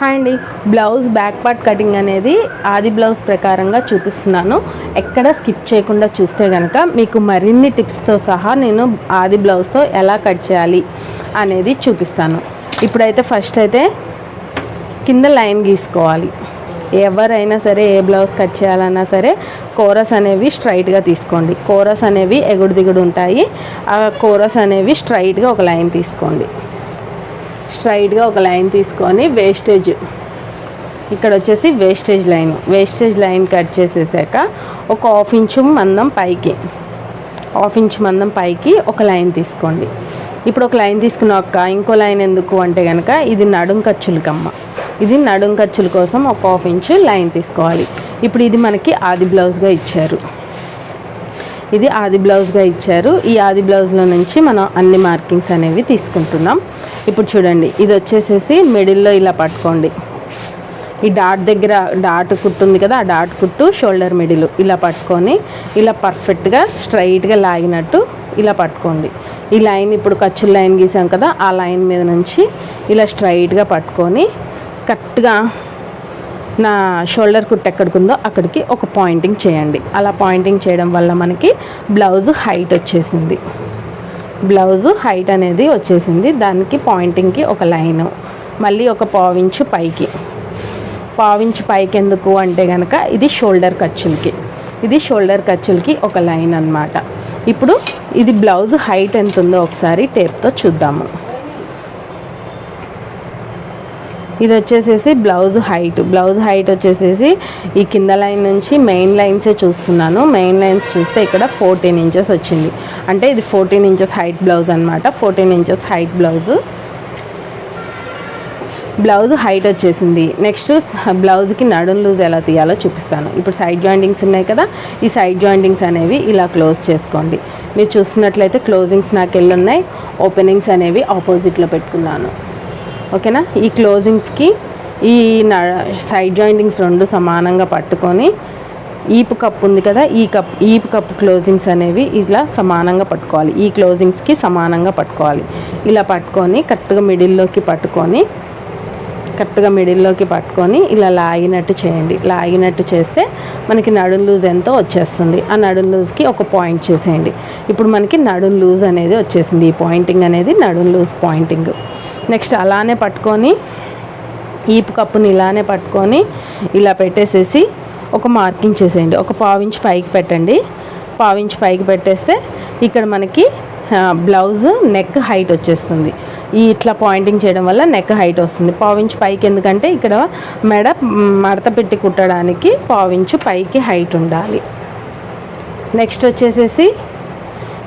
Hi అండి blouse back part cutting అనేది ఆది బ్లౌజ్ ప్రకారంగా చూపిస్తున్నాను. ఎక్కడ స్కిప్ చేయకుండా చూస్తే కనుక మీకు మరిన్ని టిప్స్తో సహా నేను ఆది బ్లౌజ్తో ఎలా కట్ చేయాలి అనేది చూపిస్తాను. ఇప్పుడైతే ఫస్ట్ అయితే కింద లైన్ గీసుకోవాలి. ఎవరైనా సరే ఏ బ్లౌజ్ కట్ చేయాలన్నా సరే కోరస్ అనేవి స్ట్రైట్గా తీసుకోండి. కోరస్ అనేవి ఎగుడు దిగుడు ఉంటాయి. ఆ కోరస్ అనేవి స్ట్రైట్గా ఒక లైన్ తీసుకోండి. స్ట్రైట్గా ఒక లైన్ తీసుకొని వేస్టేజ్. ఇక్కడ వచ్చేసి wastage line. Wastage line cut చేసేసాక ఒక హాఫ్ ఇంచు మందం పైకి. హాఫ్ ఇంచ్ మందం పైకి ఒక లైన్ తీసుకోండి. ఇప్పుడు ఒక లైన్ తీసుకున్నాక ఇంకో లైన్ ఎందుకు అంటే కనుక ఇది నడుం ఖర్చులకమ్మ ఇది నడుం ఖర్చుల కోసం ఒక హాఫ్ ఇంచు లైన్ తీసుకోవాలి. ఇప్పుడు ఇది మనకి ఆది బ్లౌజ్గా ఇచ్చారు. ఇది ఆది బ్లౌజ్గా ఇచ్చారు. ఈ ఆది బ్లౌజ్లో నుంచి మనం అన్ని మార్కింగ్స్ అనేవి తీసుకుంటున్నాం. ఇప్పుడు చూడండి ఇది వచ్చేసేసి మిడిల్లో ఇలా పట్టుకోండి. ఈ డాట్ దగ్గర డాట్ కుట్టు ఉంది కదా ఆ డాట్ కుట్టు షోల్డర్ మిడిల్ ఇలా పట్టుకొని ఇలా పర్ఫెక్ట్గా స్ట్రైట్గా లాగినట్టు ఇలా పట్టుకోండి. ఈ లైన్ ఇప్పుడు ఖర్చుల లైన్ గీసాం కదా ఆ లైన్ మీద నుంచి ఇలా స్ట్రైట్గా పట్టుకొని కరెక్ట్గా నా షోల్డర్ కుట్టు ఎక్కడికి అక్కడికి ఒక పాయింటింగ్ చేయండి. అలా పాయింటింగ్ చేయడం వల్ల మనకి బ్లౌజ్ హైట్ వచ్చేసింది. బ్లౌజ్ హైట్ అనేది వచ్చేసింది. దానికి పాయింటింగ్కి ఒక లైను. మళ్ళీ ఒక పావించు పైకి. పావించు పైకి ఎందుకు అంటే కనుక ఇది షోల్డర్ ఖర్చులకి. ఇది షోల్డర్ ఖర్చులకి ఒక లైన్ అనమాట ఇప్పుడు ఇది బ్లౌజ్ హైట్ ఎంత ఉందో ఒకసారి టేప్తో చూద్దాము. ఇది వచ్చేసేసి బ్లౌజ్ హైట్. బ్లౌజ్ హైట్ వచ్చేసేసి ఈ కింద లైన్ నుంచి మెయిన్ లైన్సే చూస్తున్నాను. మెయిన్ లైన్స్ చూస్తే ఇక్కడ ఫోర్టీన్ ఇంచెస్ వచ్చింది. అంటే ఇది ఫోర్టీన్ ఇంచెస్ హైట్ బ్లౌజ్ అనమాట fourteen inches height blouse. Blouse height వచ్చేసింది. నెక్స్ట్ బ్లౌజ్కి నడుం లూజ్ ఎలా తీయాలో చూపిస్తాను. ఇప్పుడు సైడ్ జాయింటింగ్స్ ఉన్నాయి కదా ఈ సైడ్ జాయింటింగ్స్ అనేవి ఇలా క్లోజ్ చేసుకోండి. మీరు చూస్తున్నట్లయితే క్లోజింగ్స్ నాకు వెళ్ళి ఉన్నాయి ఓపెనింగ్స్ అనేవి ఆపోజిట్లో పెట్టుకున్నాను. ఓకేనా? ఈ క్లోజింగ్స్కి ఈ సైడ్ జాయింటింగ్స్ రెండు సమానంగా పట్టుకొని ఈపు కప్ ఉంది కదా ఈ కప్ ఈపు కప్ క్లోజింగ్స్ అనేవి ఇలా సమానంగా పట్టుకోవాలి. ఈ క్లోజింగ్స్కి సమానంగా పట్టుకోవాలి. ఇలా పట్టుకొని కరెక్ట్గా మిడిల్లోకి పట్టుకొని కరెక్ట్గా మిడిల్లోకి పట్టుకొని ఇలా లాగినట్టు చేయండి. లాగినట్టు చేస్తే మనకి నడుం లూజ్ ఎంతో వచ్చేస్తుంది. ఆ నడుం లూజ్కి ఒక పాయింట్ చేసేయండి. ఇప్పుడు మనకి నడుం లూజ్ అనేది వచ్చేసింది. ఈ పాయింటింగ్ అనేది నడుం లూజ్ పాయింటింగ్. నెక్స్ట్ అలానే పట్టుకొని ఈపు కప్పుని ఇలానే పట్టుకొని ఇలా పెట్టేసేసి ఒక మార్కింగ్ చేసేయండి. ఒక పావించ్ పైకి పెట్టండి. పావించ్ పైకి పెట్టేస్తే ఇక్కడ మనకి బ్లౌజ్ నెక్ హైట్ వచ్చేస్తుంది. ఈ ఇట్లా పాయింటింగ్ చేయడం వల్ల నెక్ హైట్ వస్తుంది. పావించు పైకి ఎందుకంటే ఇక్కడ మెడ మడత పెట్టి కుట్టడానికి పావించు పైకి హైట్ ఉండాలి. నెక్స్ట్ వచ్చేసేసి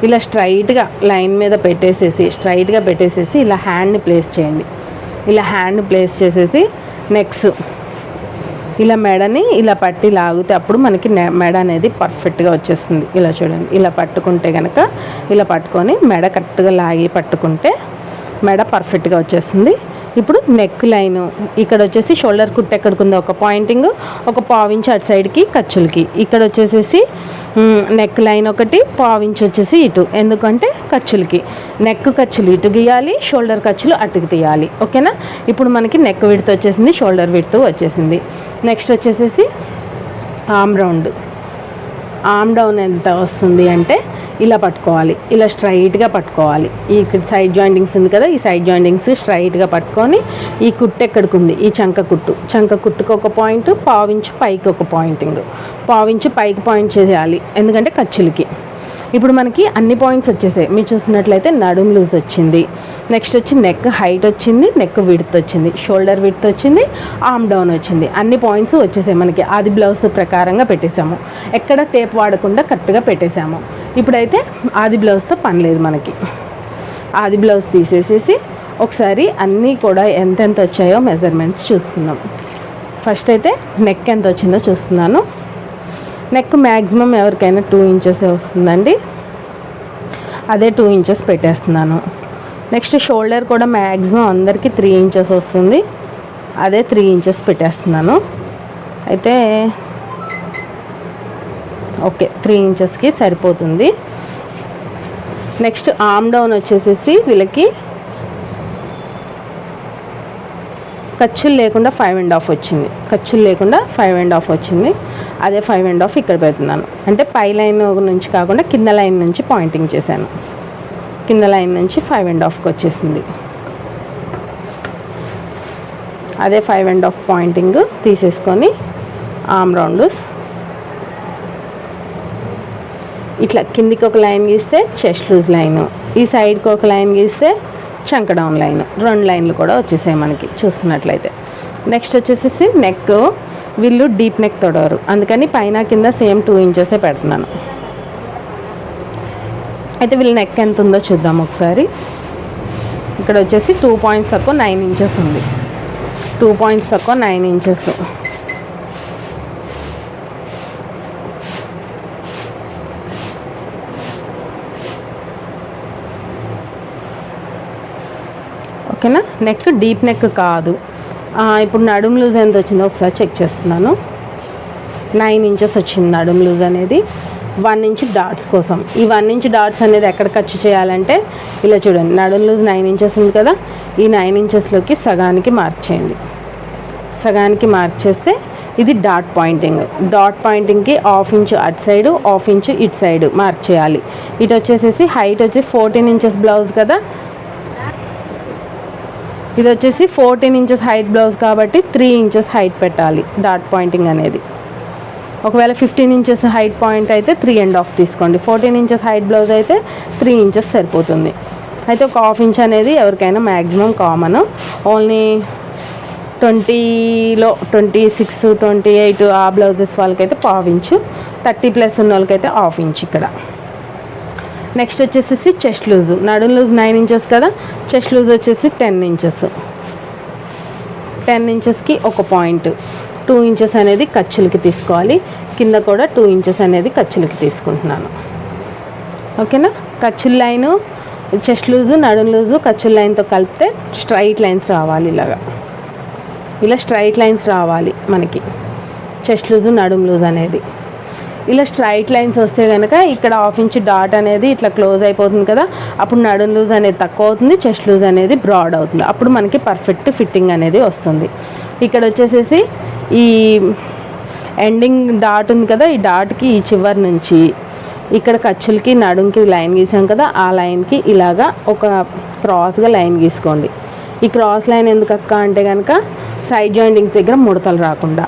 ఇలా స్ట్రైట్గా లైన్ మీద పెట్టేసేసి స్ట్రైట్గా పెట్టేసేసి ఇలా హ్యాండ్ని ప్లేస్ చేయండి. ఇలా హ్యాండ్ ప్లేస్ చేసేసి నెక్స్ ఇలా మెడని ఇలా పట్టి లాగితే అప్పుడు మనకి మెడ అనేది పర్ఫెక్ట్గా వచ్చేస్తుంది. ఇలా చూడండి. ఇలా పట్టుకుంటే కనుక ఇలా పట్టుకొని మెడ కరెక్ట్గా లాగి పట్టుకుంటే మెడ పర్ఫెక్ట్గా వచ్చేస్తుంది. ఇప్పుడు నెక్ లైన్ ఇక్కడ వచ్చేసి షోల్డర్ కుట్ ఎక్కడికి ఉందో ఒక పాయింటింగ్ ఒక పావించ్ అటు సైడ్కి ఖర్చులకి. ఇక్కడ వచ్చేసేసి నెక్ లైన్ ఒకటి పావించ్ వచ్చేసి ఇటు. ఎందుకంటే ఖర్చులకి. నెక్ ఖర్చులు ఇటు గీయాలి షోల్డర్ ఖర్చులు అటుకు తీయాలి. ఓకేనా? ఇప్పుడు మనకి నెక్ విడత వచ్చేసింది షోల్డర్ విడత వచ్చేసింది. నెక్స్ట్ వచ్చేసేసి ఆమ్ రౌండ్ ఆమ్ డౌన్ ఎంత వస్తుంది అంటే ఇలా పట్టుకోవాలి ఇలా స్ట్రైట్గా పట్టుకోవాలి. ఈ సైడ్ జాయింటింగ్స్ ఉంది కదా ఈ సైడ్ జాయింటింగ్స్ స్ట్రైట్గా పట్టుకొని ఈ కుట్టు ఎక్కడికి ఉంది ఈ చంక కుట్టు. చంక కుట్టుకు ఒక పాయింట్ పావించు పైకి ఒక పాయింటింగ్ పావించు పైకి పాయింట్ చేయాలి ఎందుకంటే ఖర్చులకి. ఇప్పుడు మనకి అన్ని పాయింట్స్ వచ్చేసాయి. మీరు చూసినట్లయితే నడుం లూజ్ వచ్చింది. నెక్స్ట్ వచ్చి నెక్ హైట్ వచ్చింది నెక్ విడ్త్ వచ్చింది షోల్డర్ విడ్త్ వచ్చింది ఆమ్ డౌన్ వచ్చింది. అన్ని పాయింట్స్ వచ్చేసాయి మనకి. అది బ్లౌజ్ ప్రకారంగా పెట్టేశాము. ఎక్కడ టేప్ వాడకుండా కరెక్ట్గా పెట్టేశాము. ఇప్పుడైతే ఆది బ్లౌజ్తో పని లేదు మనకి. ఆది బ్లౌజ్ తీసేసేసి ఒకసారి అన్నీ కూడా ఎంతెంత వచ్చాయో మెజర్మెంట్స్ చూసుకుందాం. ఫస్ట్ అయితే నెక్ ఎంత వచ్చిందో చూస్తున్నాను. నెక్ మ్యాక్సిమం ఎవరికైనా టూ ఇంచెస్ వస్తుందండి. అదే టూ ఇంచెస్ పెట్టేస్తున్నాను. నెక్స్ట్ షోల్డర్ కూడా మ్యాక్సిమం అందరికీ త్రీ ఇంచెస్ వస్తుంది. అదే త్రీ ఇంచెస్ పెట్టేస్తున్నాను. అయితే ఓకే త్రీ ఇంచెస్కి సరిపోతుంది. నెక్స్ట్ ఆమ్ డౌన్ వచ్చేసేసి వీళ్ళకి ఖర్చులు లేకుండా ఫైవ్ అండ్ హాఫ్ వచ్చింది. ఖర్చులు లేకుండా ఫైవ్ అండ్ హాఫ్ వచ్చింది. అదే ఫైవ్ అండ్ హాఫ్ ఇక్కడ పెడుతున్నాను. అంటే పై లైన్ నుంచి కాకుండా కింద లైన్ నుంచి పాయింటింగ్ చేశాను. కింద లైన్ నుంచి ఫైవ్ అండ్ హాఫ్కి వచ్చేసింది. అదే ఫైవ్ అండ్ హాఫ్ పాయింటింగ్ తీసేసుకొని ఆమ్ రౌండ్స్ ఇట్లా కిందికి ఒక లైన్ గీస్తే చెస్ట్ లూజ్ లైన్ ఈ సైడ్కి ఒక లైన్ గీస్తే చంక డౌన్ లైన్ రెండు లైన్లు కూడా వచ్చేసాయి మనకి చూస్తున్నట్లయితే. నెక్స్ట్ వచ్చేసేసి నెక్ వీళ్ళు డీప్ నెక్ తొడవరు. అందుకని పైన కింద సేమ్ టూ ఇంచెసే పెడుతున్నాను. అయితే వీళ్ళ నెక్ ఎంత ఉందో చూద్దాం ఒకసారి. ఇక్కడ వచ్చేసి టూ పాయింట్స్ తక్కువ నైన్ ఇంచెస్ ఉంది. టూ పాయింట్స్ తక్కువ నైన్ ఇంచెస్ ఓకేనా? నెక్ డీప్ నెక్ కాదు. ఇప్పుడు నడుము లూజ్ ఎంత వచ్చిందో ఒకసారి చెక్ చేస్తున్నాను. నైన్ ఇంచెస్ వచ్చింది నడుము లూజ్ అనేది. వన్ ఇంచ్ డాట్స్ కోసం. ఈ వన్ ఇంచ్ డాట్స్ అనేది ఎక్కడ ఖర్చు చేయాలంటే ఇలా చూడండి నడుము లూజ్ నైన్ ఇంచెస్ ఉంది కదా ఈ నైన్ ఇంచెస్లోకి సగానికి మార్క్ చేయండి. సగానికి మార్క్ చేస్తే ఇది డాట్ పాయింటింగ్. డాట్ పాయింటింగ్కి హాఫ్ ఇంచ్ అటు సైడ్ హాఫ్ ఇంచ్ ఇటు సైడ్ మార్క్ చేయాలి. ఇటు వచ్చేసేసి హైట్ వచ్చి ఫోర్టీన్ ఇంచెస్ బ్లౌజ్ కదా ఇది వచ్చేసి ఫోర్టీన్ ఇంచెస్ హైట్ బ్లౌజ్ కాబట్టి త్రీ ఇంచెస్ హైట్ పెట్టాలి డాట్ పాయింటింగ్ అనేది. ఒకవేళ ఫిఫ్టీన్ ఇంచెస్ హైట్ పాయింట్ అయితే త్రీ అండ్ హాఫ్ తీసుకోండి. ఫోర్టీన్ ఇంచెస్ హైట్ బ్లౌజ్ అయితే త్రీ ఇంచెస్ సరిపోతుంది. అయితే ఒక హాఫ్ ఇంచ్ అనేది ఎవరికైనా మ్యాక్సిమం కామన్. ఓన్లీ ట్వంటీలో ట్వంటీ సిక్స్ ట్వంటీ ఎయిట్ ఆ బ్లౌజెస్ వాళ్ళకైతే పావు ఇంచు. థర్టీ ప్లస్ ఉన్న వాళ్ళకైతే హాఫ్ ఇంచ్ ఇక్కడ. నెక్స్ట్ వచ్చేసి చెస్ట్ లూజ్. నడుం లూజ్ నైన్ ఇంచెస్ కదా? చెస్ట్ లూజ్ వచ్చేసి టెన్ ఇంచెస్. టెన్ ఇంచెస్కి ఒక పాయింట్. టూ ఇంచెస్ అనేది ఖర్చులకి తీసుకోవాలి. కింద కూడా టూ ఇంచెస్ అనేది ఖర్చులకి తీసుకుంటున్నాను. ఓకేనా? ఖర్చుల లైను చెస్ట్ లూజు నడుం లూజు ఖర్చుల లైన్తో కలిపితే స్ట్రైట్ లైన్స్ రావాలి ఇలాగా. ఇలా స్ట్రైట్ లైన్స్ రావాలి మనకి. చెస్ట్ లూజు నడుం లూజ్ అనేది. ఇలా స్ట్రైట్ లైన్స్ వస్తే కనుక ఇక్కడ హాఫ్ ఇంచ్ డాట్ అనేది ఇట్లా క్లోజ్ అయిపోతుంది కదా అప్పుడు నడుం లూజ్ అనేది తక్కువ అవుతుంది చెస్ట్ లూజ్ అనేది బ్రాడ్ అవుతుంది. అప్పుడు మనకి పర్ఫెక్ట్ ఫిట్టింగ్ అనేది వస్తుంది. ఇక్కడ వచ్చేసేసి ఈ ఎండింగ్ డాట్ ఉంది కదా ఈ డాట్కి ఈ చివరి నుంచి ఇక్కడ ఖర్చులకి నడుంకి లైన్ గీసాం కదా ఆ లైన్కి ఇలాగా ఒక క్రాస్గా లైన్ గీసుకోండి. ఈ క్రాస్ లైన్ ఎందుకు అక్క అంటే కనుక సైడ్ జాయింటింగ్స్ దగ్గర ముడతలు రాకుండా.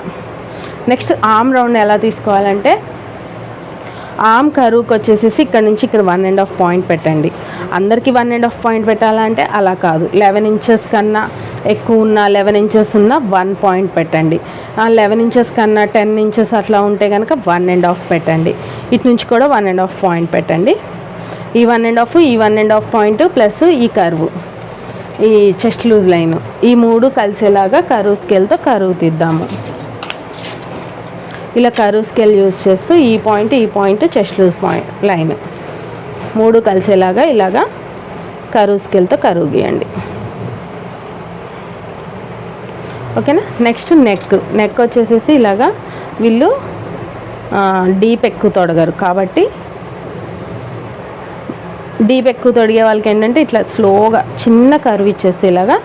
నెక్స్ట్ ఆమ్ రౌండ్ ఎలా తీసుకోవాలంటే ఆమ్ కరువుకి వచ్చేసేసి ఇక్కడ నుంచి ఇక్కడ వన్ అండ్ హాఫ్ పాయింట్ పెట్టండి. అందరికీ వన్ అండ్ హాఫ్ పాయింట్ పెట్టాలంటే అలా కాదు. లెవెన్ ఇంచెస్ కన్నా ఎక్కువ ఉన్న లెవెన్ ఇంచెస్ ఉన్న వన్ పాయింట్ పెట్టండి. లెవెన్ ఇంచెస్ కన్నా టెన్ ఇంచెస్ అట్లా ఉంటే కనుక వన్ అండ్ హాఫ్ పెట్టండి. ఇటు నుంచి కూడా వన్ అండ్ హాఫ్ పాయింట్ పెట్టండి. ఈ వన్ అండ్ హాఫ్ ఈ one and half point plus ఈ కరువు. ఈ చెస్ట్ లూజ్ లైన్ ఈ మూడు కలిసేలాగా కరువు స్కేల్తో కరువు తీద్దాము. ఇలా కరువు స్కేల్ యూజ్ చేస్తూ ఈ పాయింట్ ఈ point chest loose point line. మూడు కలిసేలాగా ఇలాగా కరువు స్కేల్తో కరువు గీయండి. ఓకేనా? Next neck. నెక్ వచ్చేసేసి ఇలాగా వీళ్ళు డీప్ ఎక్కువ తొడగరు. కాబట్టి డీప్ ఎక్కువ తొడిగే వాళ్ళకి ఏంటంటే ఇట్లా స్లోగా చిన్న కరువు ఇచ్చేస్తే ఇలాగా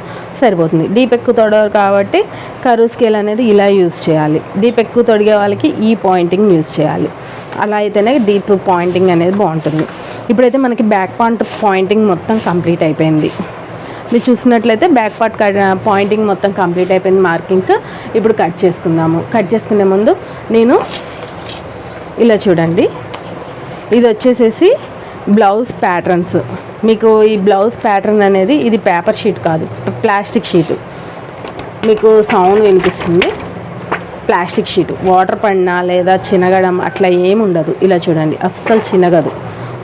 సరిపోతుంది. డీప్ ఎక్కువ తొడవరు కాబట్టి కరువు స్కేల్ అనేది ఇలా యూజ్ చేయాలి. డీప్ ఎక్కువ తొడిగే వాళ్ళకి ఈ పాయింటింగ్ యూజ్ చేయాలి. అలా అయితేనే డీప్ పాయింటింగ్ అనేది బాగుంటుంది. ఇప్పుడైతే మనకి బ్యాక్ పాయింట్ పాయింటింగ్ మొత్తం కంప్లీట్ అయిపోయింది. మీరు చూసినట్లయితే బ్యాక్ పార్ట్ కట్ పాయింటింగ్ మొత్తం కంప్లీట్ అయిపోయింది మార్కింగ్స్. ఇప్పుడు కట్ చేసుకుందాము. కట్ చేసుకునే ముందు నేను ఇలా చూడండి. ఇది వచ్చేసేసి బ్లౌజ్ ప్యాటర్న్స్. మీకు ఈ బ్లౌజ్ ప్యాటర్న్ అనేది ఇది పేపర్ షీట్ కాదు ప్లాస్టిక్ షీటు. మీకు సౌండ్ వినిపిస్తుంది. Plastic sheet. వాటర్ పడినా లేదా చినగడం అట్లా ఏమి ఉండదు. ఇలా చూడండి. అస్సలు చినగదు.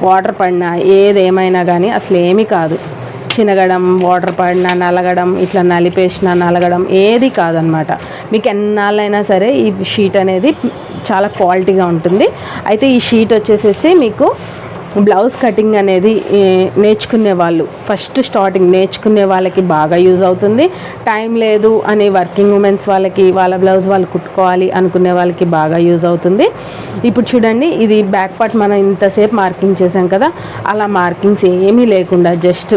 వాటర్ పడినా ఏదేమైనా కానీ అసలు ఏమీ కాదు. చినగడం వాటర్ పడినా నలగడం ఇట్లా నలిపేసిన నలగడం ఏది కాదనమాట. మీకు ఎన్నాళ్ళైనా సరే ఈ షీట్ అనేది చాలా క్వాలిటీగా ఉంటుంది. అయితే ఈ షీట్ వచ్చేసేసి మీకు బ్లౌజ్ కటింగ్ అనేది నేర్చుకునే వాళ్ళు. ఫస్ట్ స్టార్టింగ్ నేర్చుకునే వాళ్ళకి బాగా యూజ్ అవుతుంది. టైం లేదు అనే వర్కింగ్ ఉమెన్స్ వాళ్ళకి వాళ్ళ బ్లౌజ్ వాళ్ళు కుట్టుకోవాలి అనుకునే వాళ్ళకి బాగా యూజ్ అవుతుంది. ఇప్పుడు చూడండి ఇది బ్యాక్ పార్ట్ మనం ఇంతసేపు మార్కింగ్ చేసాం కదా అలా మార్కింగ్స్ ఏమీ లేకుండా జస్ట్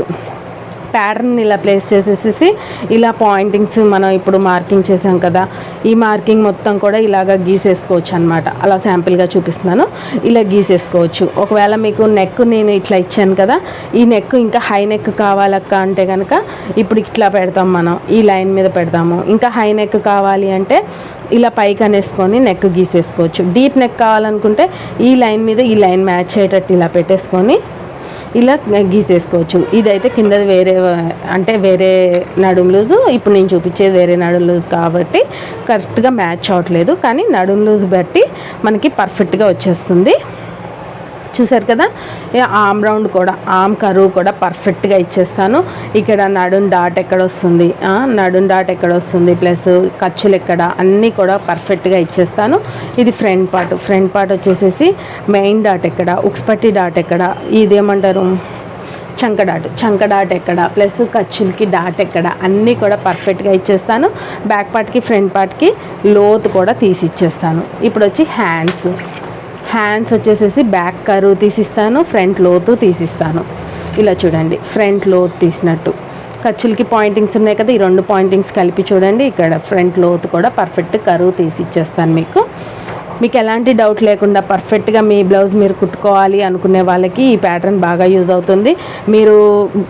ప్యాటర్న్ ఇలా ప్లేస్ చేసేసేసి ఇలా పాయింటింగ్స్ మనం ఇప్పుడు మార్కింగ్ చేసాం కదా. ఈ మార్కింగ్ మొత్తం కూడా ఇలాగ గీసేసుకోవచ్చు అనమాట అలా శాంపిల్గా చూపిస్తున్నాను. ఇలా గీసేసుకోవచ్చు. ఒకవేళ మీకు నెక్ నేను ఇట్లా ఇచ్చాను కదా ఈ నెక్ ఇంకా హై నెక్ కావాలక్క అంటే కనుక ఇప్పుడు ఇట్లా పెడతాం మనం. ఈ లైన్ మీద పెడతాము. ఇంకా హై నెక్ కావాలి అంటే ఇలా పైకి అనేసుకొని నెక్ గీసేసుకోవచ్చు. డీప్ నెక్ కావాలనుకుంటే ఈ లైన్ మీద ఈ లైన్ మ్యాచ్ అయ్యేటట్టు ఇలా పెట్టేసుకొని ఇలా గీసేసుకోవచ్చు. ఇదైతే కింద వేరే అంటే వేరే నడుము లూజు. ఇప్పుడు నేను చూపించేది వేరే నడుము లూజ్ కాబట్టి కరెక్ట్గా మ్యాచ్ అవ్వట్లేదు కానీ నడుము లూజ్ బట్టి మనకి పర్ఫెక్ట్గా వచ్చేస్తుంది. చూసారు కదా? ఆమ్ రౌండ్ కూడా ఆమ్ కరువు కూడా పర్ఫెక్ట్గా ఇచ్చేస్తాను. ఇక్కడ నడుం డాట్ ఎక్కడ వస్తుంది నడుం డాట్ ఎక్కడ వస్తుంది ప్లస్ ఖర్చులు ఎక్కడ? అన్నీ కూడా పర్ఫెక్ట్గా ఇచ్చేస్తాను. ఇది ఫ్రంట్ పార్ట్. ఫ్రంట్ పార్ట్ వచ్చేసేసి మెయిన్ డాట్ ఎక్కడ? ఉక్స్పట్టి డాట్ ఎక్కడ? ఇదేమంటారు? చంక డాట్. చంక డాట్ ఎక్కడ? ప్లస్ ఖర్చులకి డాట్ ఎక్కడ? అన్నీ కూడా పర్ఫెక్ట్గా ఇచ్చేస్తాను. బ్యాక్ పార్ట్కి ఫ్రంట్ పార్ట్కి లోతు కూడా తీసి ఇచ్చేస్తాను ఇప్పుడు వచ్చి హ్యాండ్స్. హ్యాండ్స్ వచ్చేసేసి బ్యాక్ కరువు తీసిస్తాను ఫ్రంట్ లోతు తీసిస్తాను. ఇలా చూడండి ఫ్రంట్ లోతు తీసినట్టు. ఖర్చులకి పాయింటింగ్స్ ఉన్నాయి కదా ఈ రెండు పాయింటింగ్స్ కలిపి చూడండి. ఇక్కడ ఫ్రంట్ లోతు కూడా పర్ఫెక్ట్ కరువు తీసి ఇచ్చేస్తాను మీకు. మీకు ఎలాంటి డౌట్ లేకుండా పర్ఫెక్ట్గా మీ బ్లౌజ్ మీరు కుట్టుకోవాలి అనుకునే వాళ్ళకి ఈ ప్యాటర్న్ బాగా యూజ్ అవుతుంది. మీరు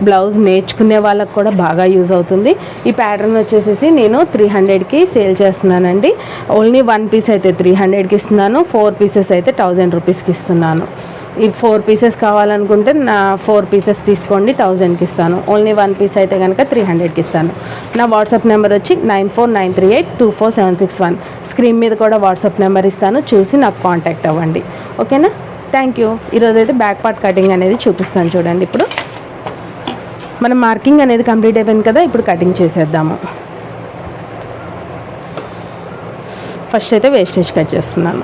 బ్లౌజ్ నేర్చుకునే వాళ్ళకి కూడా బాగా యూజ్ అవుతుంది. ఈ ప్యాటర్న్ వచ్చేసేసి నేను త్రీ హండ్రెడ్కి సేల్ చేస్తున్నానండి. ఓన్లీ వన్ పీస్ అయితే త్రీ హండ్రెడ్కి ఇస్తున్నాను. ఫోర్ పీసెస్ అయితే థౌజండ్ రూపీస్కి ఇస్తున్నాను. ఈ ఫోర్ పీసెస్ కావాలనుకుంటే నా ఫోర్ పీసెస్ తీసుకోండి థౌజండ్కి ఇస్తాను. ఓన్లీ వన్ పీస్ అయితే కనుక త్రీ హండ్రెడ్కి ఇస్తాను. నా వాట్సాప్ నెంబర్ వచ్చి nine four nine three eight two four seven six one screen మీద కూడా వాట్సాప్ నెంబర్ ఇస్తాను. చూసి నాకు కాంటాక్ట్ అవ్వండి. ఓకేనా? థ్యాంక్ యూ ఈరోజు అయితే బ్యాక్ పార్ట్ కటింగ్ అనేది చూపిస్తాను చూడండి ఇప్పుడు. మనం మార్కింగ్ అనేది కంప్లీట్ అయిపోయింది కదా ఇప్పుడు కటింగ్ చేసేద్దాము. ఫస్ట్ అయితే వేస్టేజ్ కట్ చేస్తున్నాను.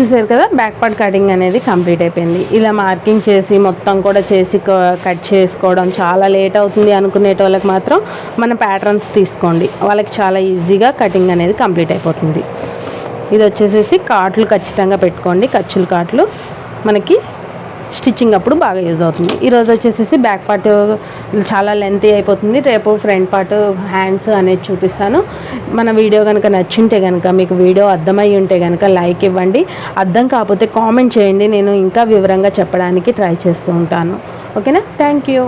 చూసారు కదా బ్యాక్ పార్ట్ కటింగ్ అనేది కంప్లీట్ అయిపోయింది. ఇలా మార్కింగ్ చేసి మొత్తం కూడా చేసి క- కట్ చేసుకోవడం చాలా లేట్ అవుతుంది అనుకునే వాళ్ళకి మాత్రం మన ప్యాటర్న్స్ తీసుకోండి. వాళ్ళకి చాలా ఈజీగా కటింగ్ అనేది కంప్లీట్ అయిపోతుంది. ఇది వచ్చేసేసి కాట్లు ఖచ్చితంగా పెట్టుకోండి. ఖర్చులు కాట్లు మనకి స్టిచ్చింగ్ అప్పుడు బాగా యూజ్ అవుతుంది. ఈరోజు వచ్చేసి బ్యాక్ పార్ట్ చాలా లెంతీ అయిపోతుంది. రేపు ఫ్రంట్ పార్ట్ హ్యాండ్స్ అనేది చూపిస్తాను. మన వీడియో కనుక నచ్చుంటే కనుక మీకు వీడియో అర్థమై ఉంటే కనుక లైక్ ఇవ్వండి. అర్థం కాకపోతే కామెంట్ చేయండి. నేను ఇంకా వివరంగా చెప్పడానికి ట్రై చేస్తూ ఉంటాను. ఓకేనా? Thank you.